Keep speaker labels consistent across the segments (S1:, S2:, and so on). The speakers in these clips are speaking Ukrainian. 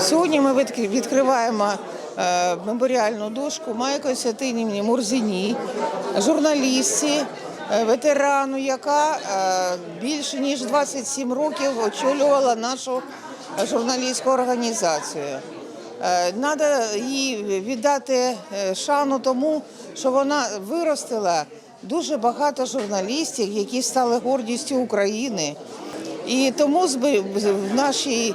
S1: Сьогодні ми відк- відкриваємо е, меморіальну дошку Майі Костянтинівні Мурзиній, журналістці, е, ветерану, яка е, більше ніж 27 років очолювала нашу журналістську організацію. Треба їй віддати шану тому, що вона виростила дуже багато журналістів, які стали гордістю України. І тому в нашій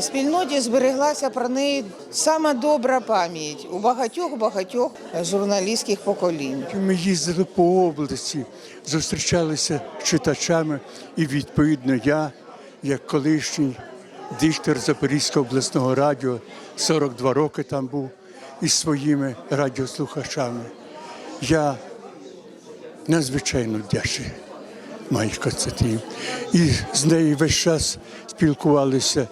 S1: спільноті збереглася про неї сама добра пам'ять у багатьох багатьох журналістських поколінь.
S2: Ми їздили по області, зустрічалися з читачами, і відповідно я, як колишній диктор Запорізького обласного радіо, 42 роки там був із своїми радіослухачами. Я надзвичайно вдячний Майі Константинів. І з нею весь час спілкувалися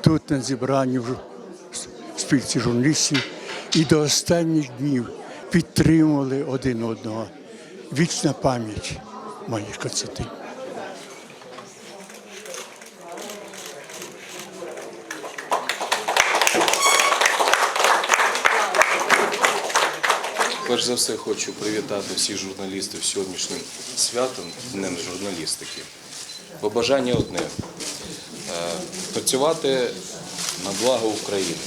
S2: тут, на зібранні в спілці журналістів, і до останніх днів підтримували один одного. Вічна пам'ять Майі Константинів.
S3: Перш за все хочу привітати всіх журналістів сьогоднішнім святом, Днем журналістики. Побажання одне працювати на благо України.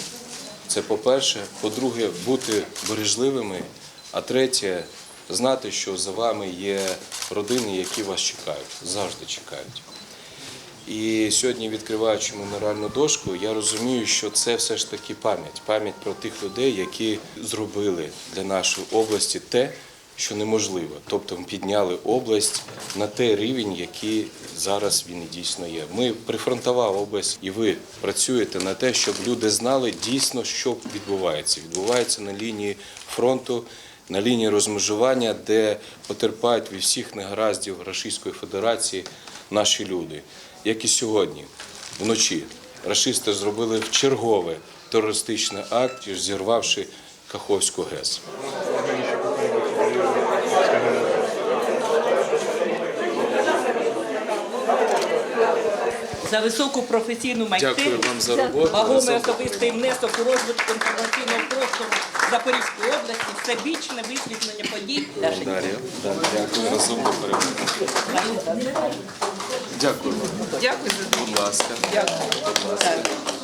S3: Це по-перше. По-друге, бути бережливими. А третє, знати, що за вами є родини, які вас чекають, завжди чекають. І сьогодні, відкриваючи меморіальну дошку, я розумію, що це все ж таки пам'ять, пам'ять про тих людей, які зробили для нашої області те, що неможливо. Тобто підняли область на той рівень, який зараз він дійсно є. Ми прифронтова область, і ви працюєте на те, щоб люди знали дійсно, що відбувається. Відбувається на лінії фронту. На лінії розмежування, де потерпають від всіх негараздів Російської Федерації наші люди як і сьогодні, вночі, рашисти зробили чергове терористичний акт, зірвавши Каховську ГЕС.
S4: За високу професійну майстерність,
S3: Дякую вам за роботу.
S4: вагомий
S3: За-
S4: особистий внесок у розвитку інформаційного простору Запорізької області, всебічне висвітлення подій. Дашенька.
S3: Дар'я, да, дякую. розумно до перемоги. Дякую вам.
S4: Дякую за
S3: Будь ласка.
S4: Дякую.
S3: Будь ласка.